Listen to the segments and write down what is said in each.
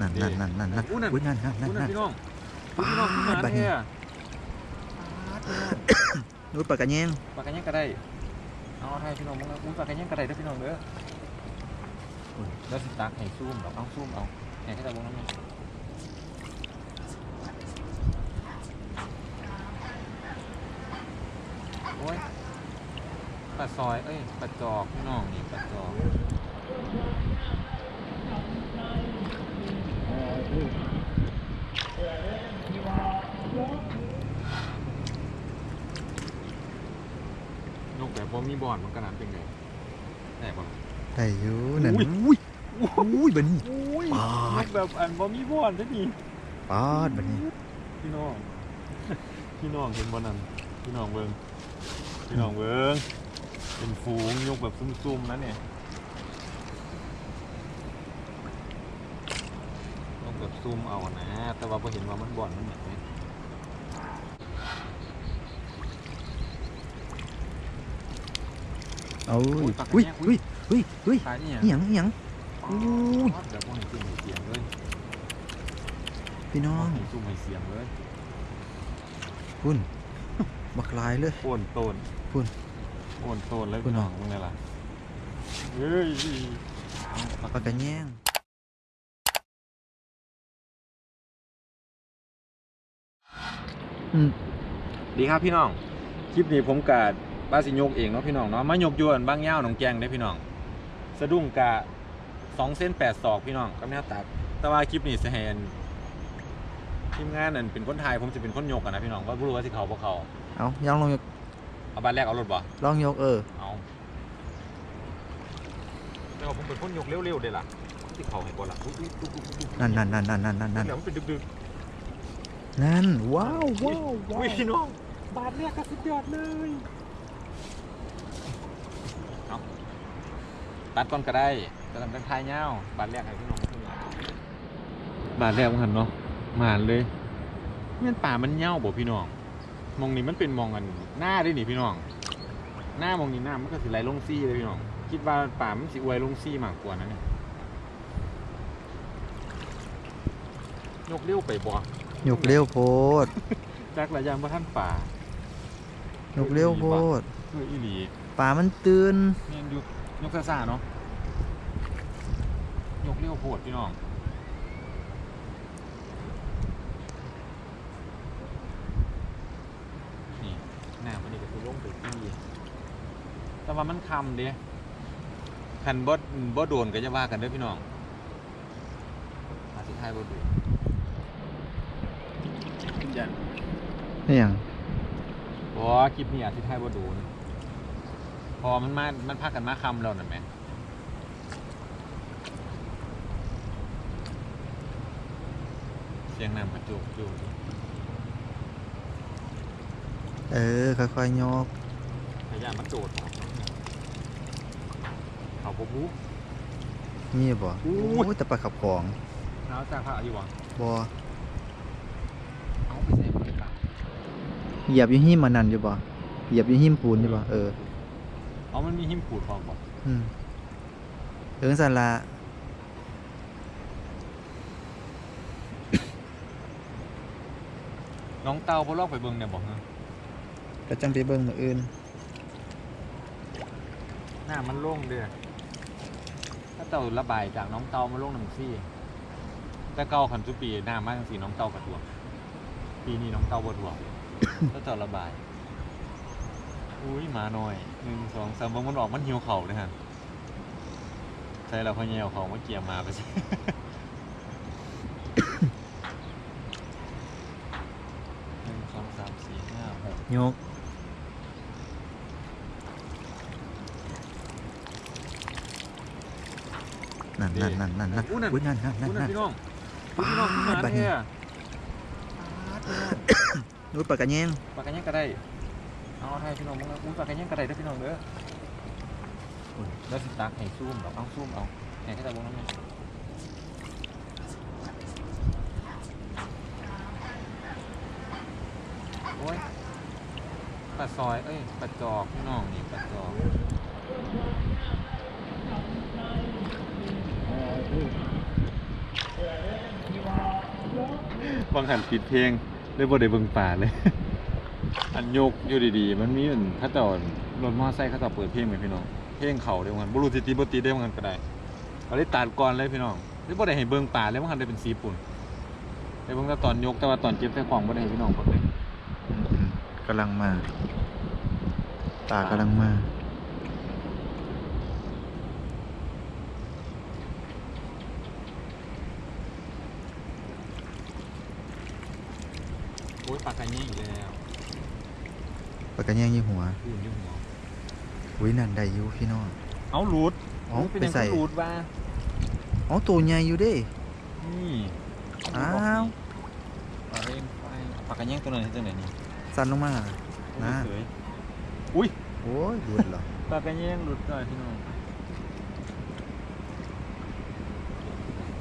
นั่นนั่นนั่นนั่นนั่นอู้นั่นอุ้ยนั่นนั่นนั่นอู้นั่นนั่นพี่น้องอู้พี่น้องปาดมาบัดนี้แท้อุ้ยปากกระแยงปากกันยังก็ได้เอาให้พี่น้องมึงนะอู้ปากกันยังก็ได้เด้อพี่น้องเด้ออุ้ยแล้วสิตักให้ซูมดอกเอาซูมเอาให้แค่ตะวงนั้นนี่โอ้ยปลาซอย เอ้ยปลาจอกพี่น้องนี่ปลาจอกนกแบบบ่มีบอนมันกระนั้นเป็นไงแหน่บ่ล่ะได้อยู่นั่นอุ้ยอุ้ยอุ้ยบัดนี้อุ้ยปาดนกแบบอันบ่มีบอนได้นี่ปาดบัดนี้พี่น้องพี่น้องเห็นบ่นั่นพี่น้องเบิ่งพี่น้องเบิ่งเป็นฝูงยกแบบซุ่มๆนะเนี่ยยกแบบซุ่มเอานะ แต่ว่าพอเห็นว่ามันบ่อนมันเหมือน ไหมเอาอุ้ยอุ้ยอุ้ยอุ้ยอุ้ยตายนี่อีหยังอีหยังอุ้ยแบบบ่เห็นซุ่มให้เสียงเลยพี่น้อบ่งเห็นซุ่มให้เสียงเลยคุณบักลายเลยโอนโตนพุ่นโอนโตนแล้วพุ่นพี่น้องเหรอมึงไงล่ะเฮ้ยปากกระแยงอืมดีครับพี่น้อง คลิปนี้ผมกะ บ้าสิยกเองเนาะพี่น้องเนาะมายกยวนบางย่าวหนองแกงได้อพี่น้อง สะดุ้งกะสองเส้นแปดศอกพี่น้องก็ไม่น่าตัก แต่ว่าคลิปนี้จะเห็นทีมงานนั่นเป็นคนไทยผมจะเป็นคนยกกันนะพี่น้องว่ารู้ว่าสิเขาพวกเขาเอายังลองยกเอาบัตรแรกเอารถบ่ลองยกเออเอาแต่ว่าผมเป็นคนยกเร็วๆเด้ล่ะที่เขาเห็นบ่ล่ะอุ๊ยอุ๊ยอุ๊ยอุ๊ยอุ๊ยนั่นนั่นนั่นนั่นนั่นนั่นนั่นเดี๋ยวมันเป็นดึกนั่นว้าวๆว้าวว้าอุ๊วยพี่น้องบาทแรกก็สุดยอดเลยเอา ตัดก่อนก็ได้แต่ทำเป็นทายเงาวบาทแรกให้พี่น้องพี่น้องบาทแรกมันหันเนาะมาหันเลยนี่มันป่ามันเง่าบ่พี่น้องมองนี่มันเป็นมองกันหน้าด้วยนี่พี่น้อง หน้ามองนี่หน้ามันก็สิไหลลงซี่เลยพี่น้อง คิดว่าป่ามันสิอวยลงซี่มากกว่านั้นเนี่ยยกเลี้ยวไปบ่ยกเร็วโพดจักระยางบ่ท่านป่ายกเร็วโพดคืออีหลีป่ามันตื่นเนี่ยยก ยกซ่าๆเนาะยกเลี้ยวโพดพี่น้องนี่หน้ามันนี่ก็คือลงไปที่แต่ว่ามันคำเด้คันบ่บ่โดนก็จะว่ากันเด้อพี่น้องมาสิท้ายบ่โดนยันนี่หยังเพราะคลิปนี้อาทิตย์ไทยบ่โดน พอมันมา มันพักกันมาคำแล้วนั่นไหมเสียงน้ำกระจุกจุกเออ ค่อยๆยกพยายามมันโดดออกเขาบ่บุนี่บ่อู้โอ้ยแต่ปลาขับของแล้วจากพระอยู่หวังบ่เอาไปใส่บริการเหยียบอยู่หิมมันนั่นอยู่บ่เหยียบอยู่หิมปูนอยู่บ่เออ เอามันมีหิมปูดพร้อมบ่อืมเออสันละน้องเต่าบ่ลอกไปเบิ่งเนี่ยบ่ฮะก็จังไปเบิ่งมื้ออื่น หน้ามันโล่งเด้อถ้าเต่าระบายจากน้องเต่ามาลงน้ำซี่ แต่เก่าขันสุปีหน้ามาจังสีน้องเต่ากระถ่วงปีนี้น้องเต่าบ่ถ่วงก็จะระบาย อุ้ยหมาหน่อยหนึ่งสองสามบางมันออกมันหิวเข่าเลยฮะใช่แล้วพอเหี่ยวเขามาเกี่ยมมาไปสิหนึ่งสองสามสี่ห้าหกยกนั่นนั่นนั่นนั่นนั่นอู้นั่นอุ้ยนั่นนั่นนั่นอู้นั่นนั่นพี่น้องปาอู้พี่น้องดขึ้นมาบัดนี้เนี่ยอุ้ยปลากระแยงปากกันยังก็ได้ เอาให้พี่น้องมึงอู้ปากกันยังก็ได้เด้พี่น้องเด้อแล้วสิตักให้ซูมดอกเอาซูมเอาให้แค่ตะวงนั้นเลยโอ้ยปลาซอย เอ้ยปลาจอกพี่น้องนี่ปลาจอกบางหันปิดเพลงเลยบ่ได้เบิ่งป่าเลย ยกอยู่ดีๆ มันมีอันเขาเจ้ารถมอไซค์เขาเจ้าเปิดเพลงไหมพี่น้อง เพลงเขาเด้บางหันบ่รู้สิติบ่ติได้บางหันก็ได้ก็เลยตัดก่อนเลยพี่น้องเลยบ่ได้ให้เบิ่งป่าเลยบางหันได้เป็นสีปุ่นได้เบิ่งแต่ตอนยกแต่ว่าตอนเจ็บใส่ของบ่ได้ให้พี่น้องเบิ่งเลยอืมกำลังมา ตากำลังมา โอ้ยปากกันแย่อีกแล้ว ปากกระแยงยี่หัวยืนอยู่หัวอุ้ยนั่นได้อยู่พี่น้องเอาหลุดเอ๋อเป็นไปยังใส่ก็หลุดว่าอ๋อตัวใหญ่อยู่เด้นี่อ้าวปากเล่นไฟปากกันแย่งตัวไหนตัวไหนนี่สั่นลงมานะสวยอุ้ยโอ้ยหลุดเหรอปากกันแย่งหลุดเลยพี่น้อง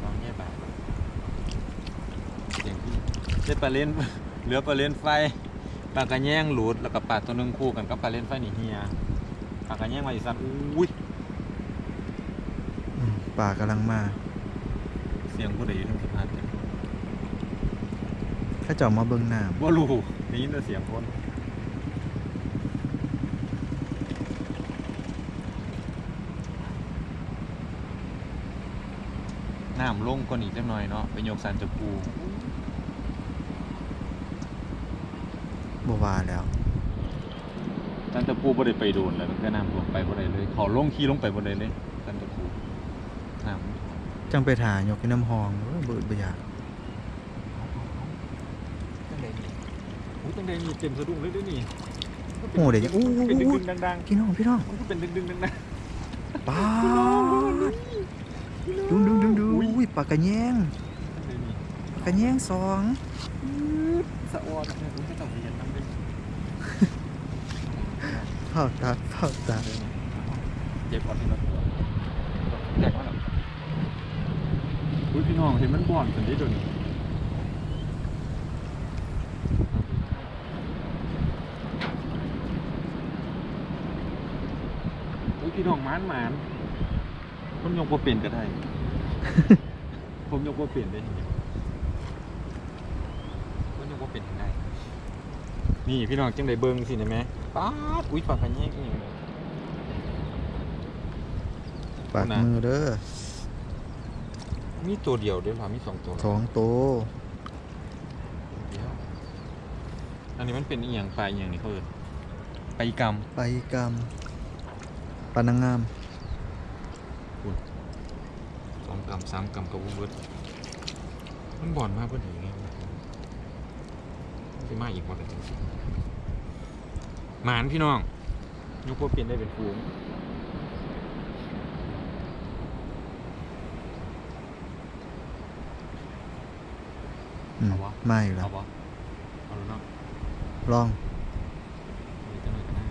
ลองแย่แบบเสียงพี่เล่นปลาเล่นเหลือปลาเล่นไฟ ปากกันแย่งหลุดแล้วก็ปลาตัวหนึงคู่กันกับปลาเล่นไฟนี่เฮียปากกันแย่งมาอีกสักอุ้ยอืมป่ากำลังมาเสียงผู้ใดอยู่ทั้งสะพานเนี่ยถ้าเจามาเบิ่งน้ว่ารู้ได้ยินแต่เสียงคนน้ำลงก่อนอีกจักหน่อยเนาะไปยกสันจะปูำ บว่าแล้วสันจะปูบ่ได้ไปโดนเลยมันก็น้ำท่วมไปบ่ได้เลยเขาลงขี่ลงไปบ่ได้เลยสันจะปูน้ำจังไปถ่ายกที่น้ำหองโอ้ยเบิดบ่อยากตั้งใดนี่อู้ตั้งใดนี่เต็มสะดุ้งเลยเด้วยนี่โอ้เดี๋ยวจะอู้มันเป็นอู้ดึงๆดังพี่น้องพี่น้องๆมันก็เป็นดึงๆดังป้าๆดุงดุงดุงดุงอุ้ยอุ้ยปากกระแยงตั้งใดนี่ปากกระแยงสองสะออนเนี่ยผมจะต้องเรียนน้ำ เป็นเฝ้าตาเฝ้าตาเจ็บก่อนที่เราแจกมาแล้วอุ้ยพี่น้องเห็นมันบ่อนสันนิดเดียวนี้อุ้ยพี่น้องหมานหมานผมยกว่าเปลี่ยนก็ได้ ผมยกว่าเปลี่ยนได้ยังไงผมยกว่าเปลี่ยนได้ นี่พี่น้องจังได้เบิ้งสิเห็นไหม ป๊าดอุ้ยปากกันแยกนี่ปากมือเด้อมีตัวเดียวเดี๋ยวเรามีสองตัวสองโตวเดียวอันนี้มันเป็นอีหยังปลาอีหยังนี่เขาเอิ้นปลาอีกรรมไปกรรมปานางงาม สองกรรมสามกรรมกับวงเบิดมันบ่อนมากเพื่อนอย่างเงี้ยมันจะมาอีกบ่อนจริงๆ หมานพี่น้องยกพวกเปลี่ยนได้เป็นฟูงอืมเอาวะมาอีกแล้เอาวปะเอาแล้วเนาะ ลอง เอาอีกจังเลยก็ได้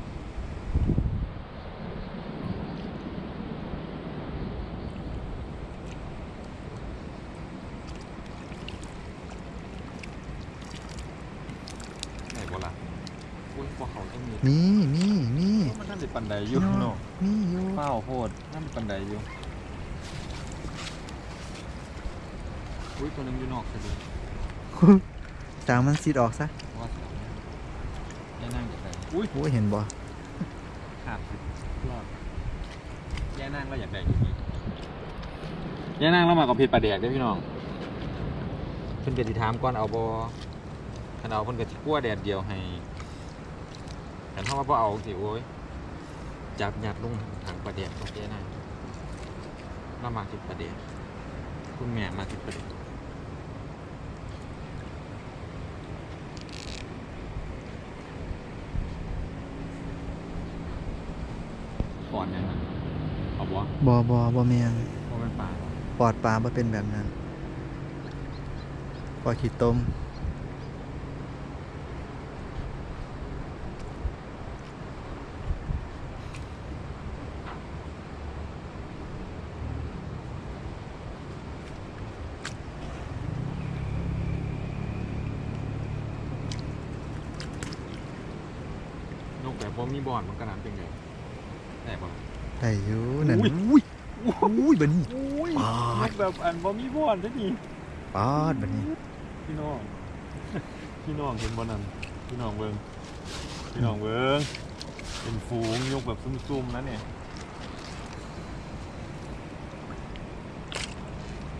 ไหนบ่ล่ะอุ้ยพวกเขาต้องมี มีมีมี มันท่านสิ ปันใดอยู่พี่น้องเนาะมีอยู่เป้าโพดนั่นปันใดอยู่อุ้ยตัวหนึงอยู่นอกพอดีจางมันซีดออกซะว่าสามย่านั่งจากไหนอุ้ยโอ้ยเห็นบ่ขาดสิรอดย่านั่งก็อยากได้อยู่นี่ย่านั่งแล้วมากับเพชรปลาแดกเด้วยพี่น้องเพิ่นกติถามก่อนเอาบอคันเอาเพิ่นกติกลัวแดดเดียวให้แต่ถ้าว่าบ่เอาสิโอ้ย จับยัดลงถังปลาแดกของย่านั่งแล้วมากินปลาแดกคุณแม่มากินปลาแดกก่อนยังไงเอาบ่บ่บ่บ่แม่นเพราะมันปลาเหรอปอดปลาบ่เป็นแบบนั้นปอดขี้ต้ม นกแบบบ่มีบอลมันกระนั้นเป็นไงแอบบ่ได้อยู่นั่นอุ้ยอุ้ยอุ้ยบัดนี้อุ้ยปาดนกแบบอันบ่มีบอลซะนี่ปอดบัดนี้ พี่น้อง พี่น้องเห็นบอนั่นพี่น้องเบิงพี่น้องเบิงเป็นฝูงยกแบบซุ่มๆนะเนี่ย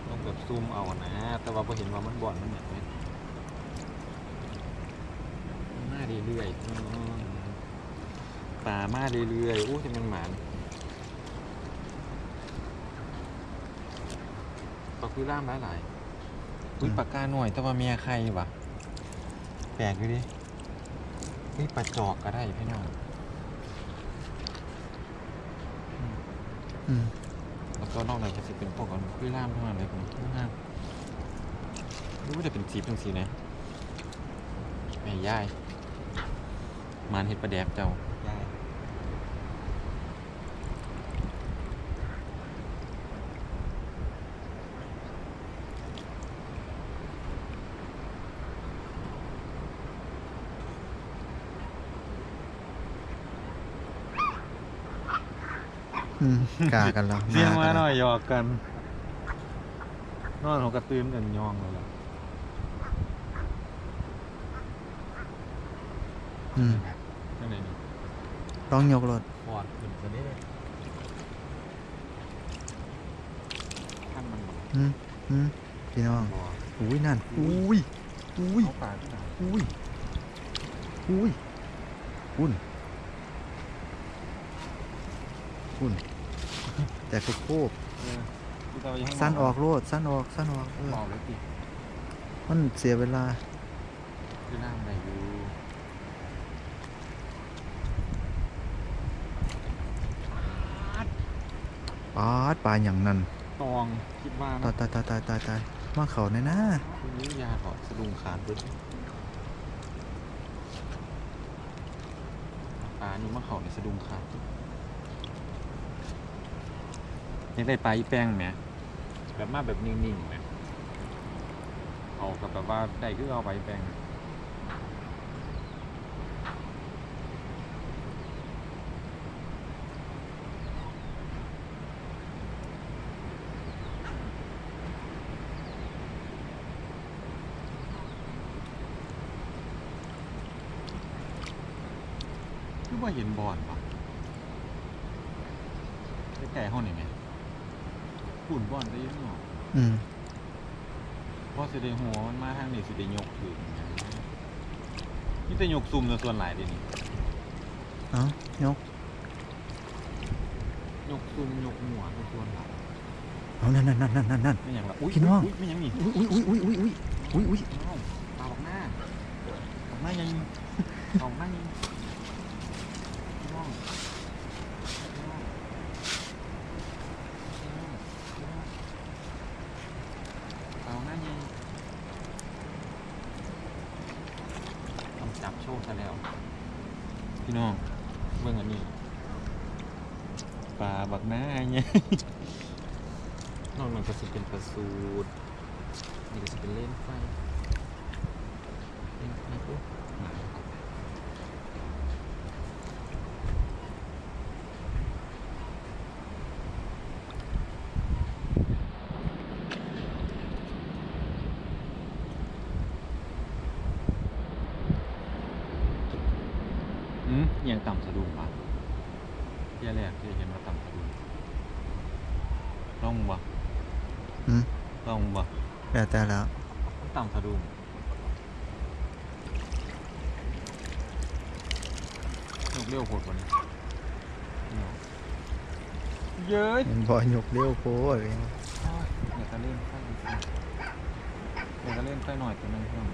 ยกแบบซุ่มเอานะ แต่ว่าพอเห็นว่ามันบ่อนมันเนี่ยเนี่ยมาเรื่อย ๆอืมป่ามาเรื่อยๆอู้จะมันหมานก็คือล่ามหลายๆอุ้ยปากกาหน่อยแต่ว่าเมียใครวะแปลกดูดิเฮ้ยปลาจอกก็ได้พี่น้องอืมแล้วก็นอกนั้นก็จะเป็นพวกกันคุยล่ามเท่านั้นเลยผมคุยล่ามรู้ว่าจะเป็นสีเป็นสีนะแม่ย่ายมานเห็ดปลาแดกเจ้าย่าย อืมกากันแล้วเสียงมากัหน่อยแล้วหยอกกัน นอนของกระตื้นกันยองเลยล่ะอืมนั่นไหนนี่ต้องยกรถปอดขึ้นตัวนี้เลยท่านมันบอกอืมอืมพี่น้องบอกอุ้ยนั่นอุ้ยอุ้ยเขาป่าที่ไหนอุ้ยอุ้ย คุณคุณแต่ก็โคบเออที่เรายังสั้นออกโลดสั้นออกสั้นออกเออบอกเลยสิมันเสียเวลาคือน้ำไหนอยู่ปาดปลาอย่างนั้นตองคิดว่าตานะยตายตายตายตายตายมาเขาแน่นะคุณนี้ยาเกาะสะดุ้งขาดเบิดปลานี่มะเขาในสะดุ้งขาด ยังได้ปลาอีแป้งไหมแบบมาแบบนิ่งๆไหมเอากับแบบว่าได้คือเอาไปแป้งคือว่าเห็นบอลปะใกล้ๆห้องนี่ไหม ฝุ่นบอลได้ยังหรออืมเพราะสิได้หัวมันมาทางนี้สิได้ยกถือนี่แต่ยกซุ่มในส่วนหลายเดี๋ยวนี้เอ้ายกยกซุ่มยกหัวในส่วนหลายเอานั่นนั่นนั่นนั่นนั่นนั่นไม่อย่างละอุ้ยพี่น้องยไม่อย่างนี้อุ้ยอุ้ยอุ้ยอุ้ยอุ้ยอุ้ยอุ้ยน้องตาบอกหน้าบอกหน้ายังบอกหน้ายังพี่น้องพี่น้องพี่น้องพี่น้องเอาหน้ายังต้องจับ โชคซะแล้ว พี่น้องเบิ่งอันนี้ปลาบักหน้าเนี่ยนอกนั้นก็จะเป็นปลาสูตรนี่ก็จะเป็นเล่นไฟเล่นไฟปุ๊บหายอืมยังต่ำสะดุ้งปะเที่ยแรกที่เห็นว่าต่ำสะดุ้งลองบ่ อืม ลองบ่ แล้วแต่แล้วต่ำสะดุ้งยกเร็วโคตรวันนี้เย้ยเห็นบอยยกเร็วโคตรเลยอยากจะเล่นไฟจริงๆอยากจะเล่นไฟหน่อยแต่นึงเพื่อน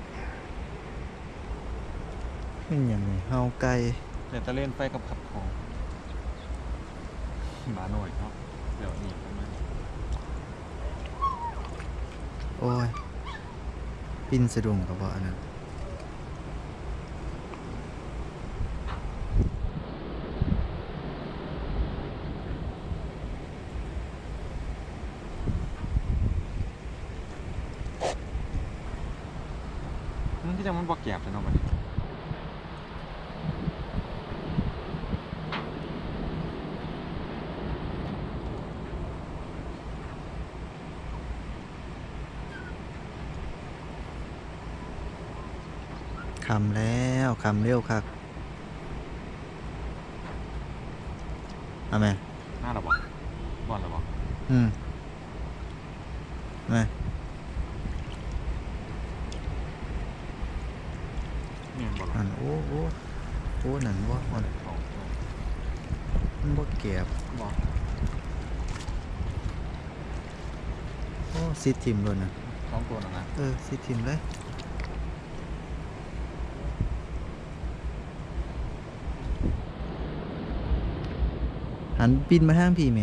นี่อย่างนี้เฮาไก่อยากจะเล่นไฟกับขับของหมาหน่อยเนาะเดี๋ยวนี้ประมาณ โอ้ย ปินสะดุ้งกับบ่อันนั้นนั่นที่จะมันบอกแก็บใช่เนาะมันนี้ คำแล้วคำเร็วคักเอาไหมหน้าเราบอกบอลเราบอกอืมเอาไหมเนี่ยบอลอันโอ้โอ้โอ้นั่นว่ามันของมันบ่เก็บบอกโอ้ซิทิมเลยนะสองตัวหนังนะเออซิทิมเลย หันปินมาทางพี่แหม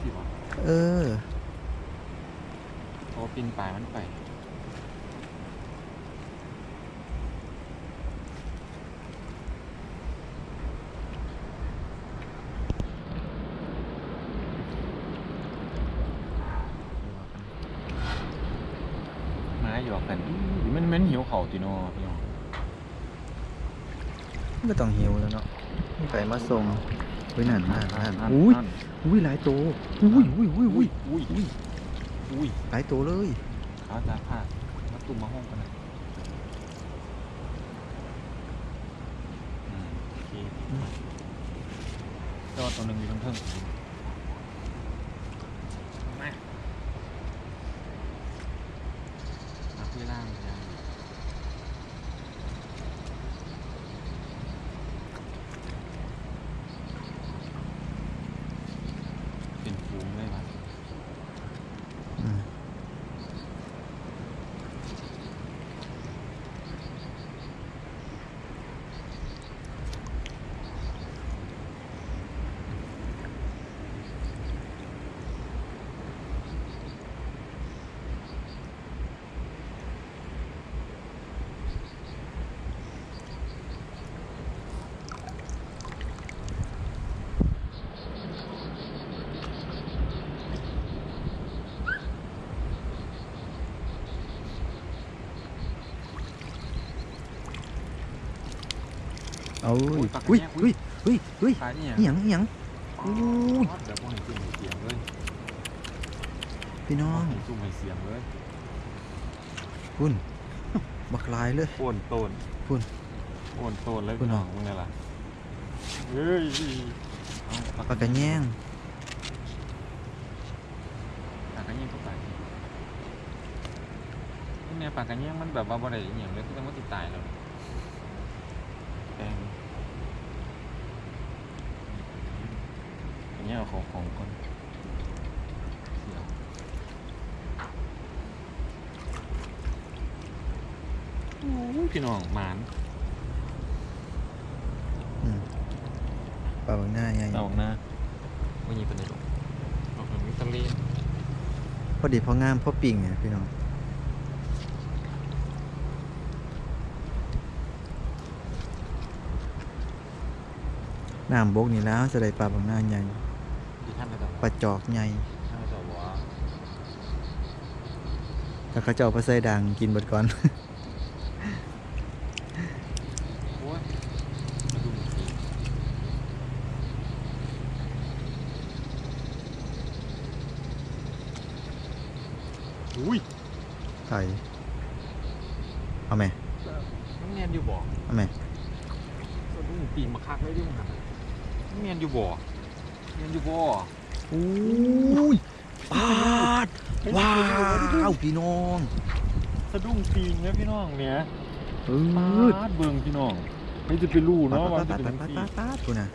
ที่บอกเออ โอ้ปินปลายมันไปมาหยอกกันอีมันมันหิวเข่าวติโนพี่น้อง ไม่ต้องหิวแล้วเนาะมีไฟมาส่ง อุ้ยนั่นนั่นนั่นอุ้ยอุ้ยหลายตัวอุ้ยอุ้ยอุ้ยอุ้ยอุ้ยอุ้ยอุ้ยหลายตัวเลยเขาจะพามาตุ่มมาห้องกันนะอืมโอเคจอดตัวหนึ่งอยู่ตรงเทิงมามาที่ล่างยังเป็นฟูงเลยว่ะ อืม เอาอุ้ยอุ้ยอุ้ยอุ้ยอุ้ยตายนี่อิหยังอิหยังอู้อู้ยเดี๋ยวพวกนี้จุ่มให้เสียงเลยพี่น้องพวกนี้จุ่มให้เสียงเลยคุณบักลายเลยโอนโตนพูนโอนโตนเลยพูนพี่น้องมึงไงล่ะเฮ้ยเอาปากกระแยงปากกระแยงเข้าไปนี่เนี่ยปากกระแยงมันแบบว่าบ่ได้อหย่างเลยก็ต้องว่าติดตายแล้วแปลง อันนี้เอาของของก่อนเสียโอ้ยพี่น้องหมานอืมปลาบักหน้าใหญ่เอาออกหน้าวันนี้เป็นไงลูกออกแบบมิตาลีนพอดีพองามพอปิ่งเนี่ยพี่น้องน้ำบกนี่แล้วจะได้ปลาบักหน้าใหญ่ ที่ท่านไม่ต้องปลาจอกใหญ่ท่านไม่ต้องบอกว่าแล้วเขาจะเอาไปใส่ดังกินเบดก่อน โอ้ยมาดูหน่อยสิอุ้ยใส่เอาไหมน้ำเนียนอยู่บ่อเอาไหม สะดุ้งปีกมาคักเลยดิมึงหันน้ำเนียนอยู่บ่อเนี ยนอยู่บ่ออุ้ยปาดว้าวพี่น้องสะดุ้งปีงเนี่ยพี่น้องเนี่ยเอืดปาดเบิ่งพี่น้องไม่จะไปรู้เนาะว่าจะเป็นปาดจังปาดซี่ปาดปาดกูนะ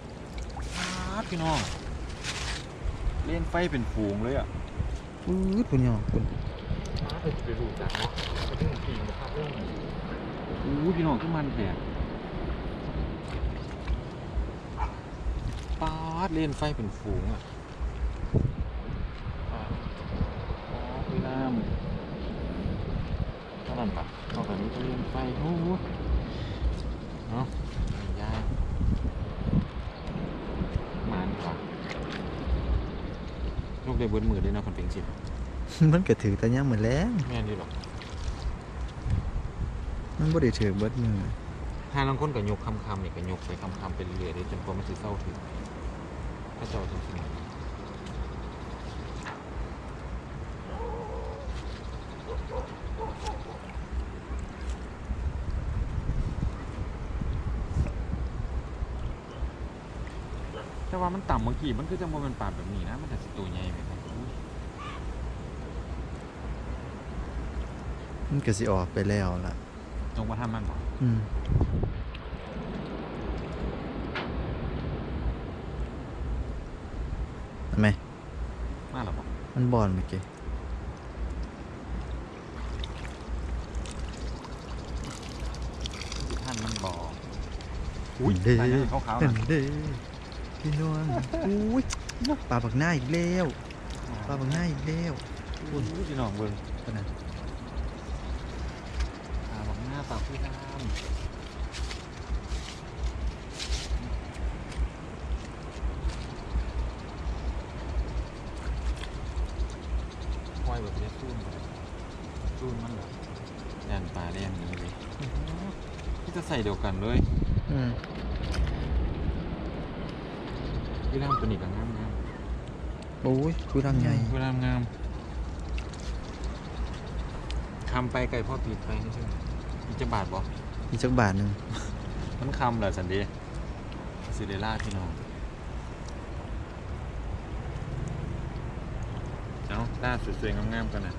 ปาดพี่น้องเล่นไฟเป็นฝูงเลยอะอืดคุณยองคุณปาดไปรู้จักเนาะสะดุ้งปีงมาคักเลยอู้พี่น้องขึ้นมันแผลปา ดเล่นไฟเป็นฝูงอะปาดอ๋อพี่น้ำเท่านั้นปะเท่ากับนี้ก็เล่นไฟโอ้โหเนาะยายมานกว่าลูกได้เบิดมือด้วยนะคนเป็นสิบมันก็ถือแต่ยังเหมือนแรงแม่นดีหรอกมันบ่ได้ถือเบิดมือถ้าลางคนก็ยกคำคำๆนี่ก็ยกไปคำคำๆไปเรื่อยๆเลยจนกว่ามันสิเศร้าถึง แต่ว่ามันต่ำเมื่อกี้มันคือจังหวะมันปาดแบบนี้นะ มันแต่สตูใหญ่ไปครัมันก็สิออกไปแล้วล่ะ จงมาทำมันบอก อืม มันบอลเมื่อกี้สิท่านมันบ่อุ้ยเด้ปลาใหญ่ขาวๆเด้น่ะ เด้พี่นวลอุ้ยปลาบักหน้าอีกแล้วปลาบักหน้าอีกแล้วอุ้ยพี่น้องเบิ่งขนาดปลาบักหน้าปลาผู้ดามปล่อยแบบนี้ซูนแบบซูนมันเหรอย่านปลาแดงนี้เลย ที่จะใส่เดียวกันเลยอืมเวลาตัวนี้ก็งามงามโอ้ยคุยรังใหญ่เวลางามคำไปไก่พ่อปีดไปนี่ใช่ไหมอีกจะบาทบ่อีกจักบาทหนึ่งมันคำเหรอสันเดย์ซิเดล่าพี่น้องเจ้าด้าสวยๆงามๆกันนะ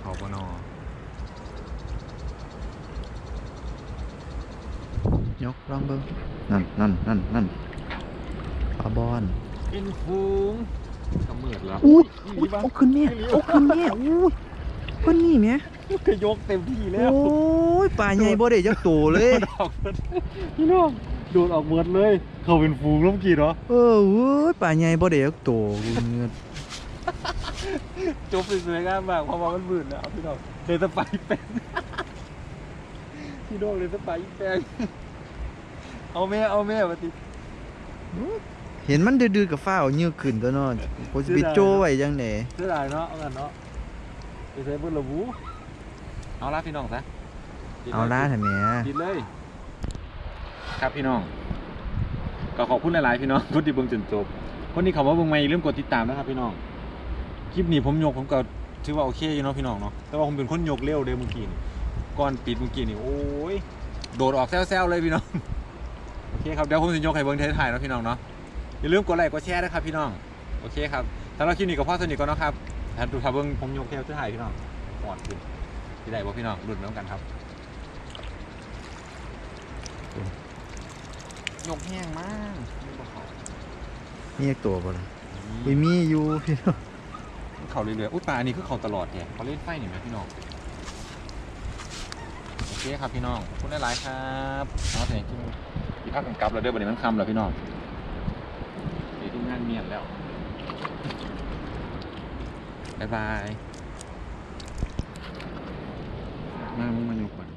เขาปนอย ก ลองเบิ้งนั่นนั่นนั่นนั่นปลาบอลเป็นฟูงกระเมิดแล้วอุ้ยนี่อุ้ยบ้างเอาขึ้นเนี่ยเอาขึ้นเนี่ยอุ้ยเพิ่นนี่แหมก็ยกเต็มที่แล้วโอ้ยปลาใหญ่บ่ได้จักโตเลยโดดออกหมดพี่น้องโดดออกเบิดเลย เขาเป็นฟูงแล้วเมื่อกี้เนาะเออเว้ยปลาใหญ่บ่ได้จักโตกูเงือดจบสวยๆงามมากเพราะว่ามันมืดแล้วพี่น้องเลยสไปแปลงพี่น้องเลยสไปแปลง เอาแม่เอาแม่มาติเห็นมันดื้อๆกับฟ้าเอาเนื้อขึ้นตัวเนาะโคสิไปโจไว้จังได๋เสียดายเนาะเอากันเนาะไปใช้เบอร์ละบูเอาละพี่น้องซะเอาล่ะแท้แหม่ดิดเลย ครับพี่น้องก็ขอบคุณหลายๆพี่น้องทุกที่เบิ่งจนจบ คนที่เขามาเบิ่งใหม่อย่าลืมกดติดตามนะครับพี่น้อง คลิปนี้ผมยกผมก็ถือว่าโอเคอยู่เนาะพี่น้องเนาะ แต่ว่าผมเป็นคนยกเร็วเด้เมื่อกี้นี่ก่อนปิดเมื่อกี้นี่โอ้ย โดดออกแซวๆเลยพี่น้อง โอเคครับเดี๋ยวผมจะยกให้เบิ่งเทสถ่ายเนาะพี่น้องเนาะอย่าลืมกดไลค์กดแชร์นะครับพี่น้องโอเคครับสำหรับคลิปนี้ก็พอสนิทก่อนเนาะครับถ้าดูถ้าเบิ่งผมยกเทสถ่ายพี่น้องปอดขึ้นที่ได้บ่พี่น้องรุ่นน้ำกันครับยกแห้งมากไม่บอกเขามีจักตัวบ่ล่ะอุ้ยมีอยู่พี่น้องเขาเรื่อยๆอุ้ยปลาอันนี้คือเขาตลอดแกเขาเล่นไฟนี่ไหมพี่น้องโอเคครับพี่น้องขอบคุณหลายๆครับเอาแต่ที่ ที่พักกันกลับแล้วเด้อวันนี้มันค่ำแล้วพี่น้องเดี๋ยวที่งานเมียนแล้วบ๊ายบายมามึงมาอยู่ก่อน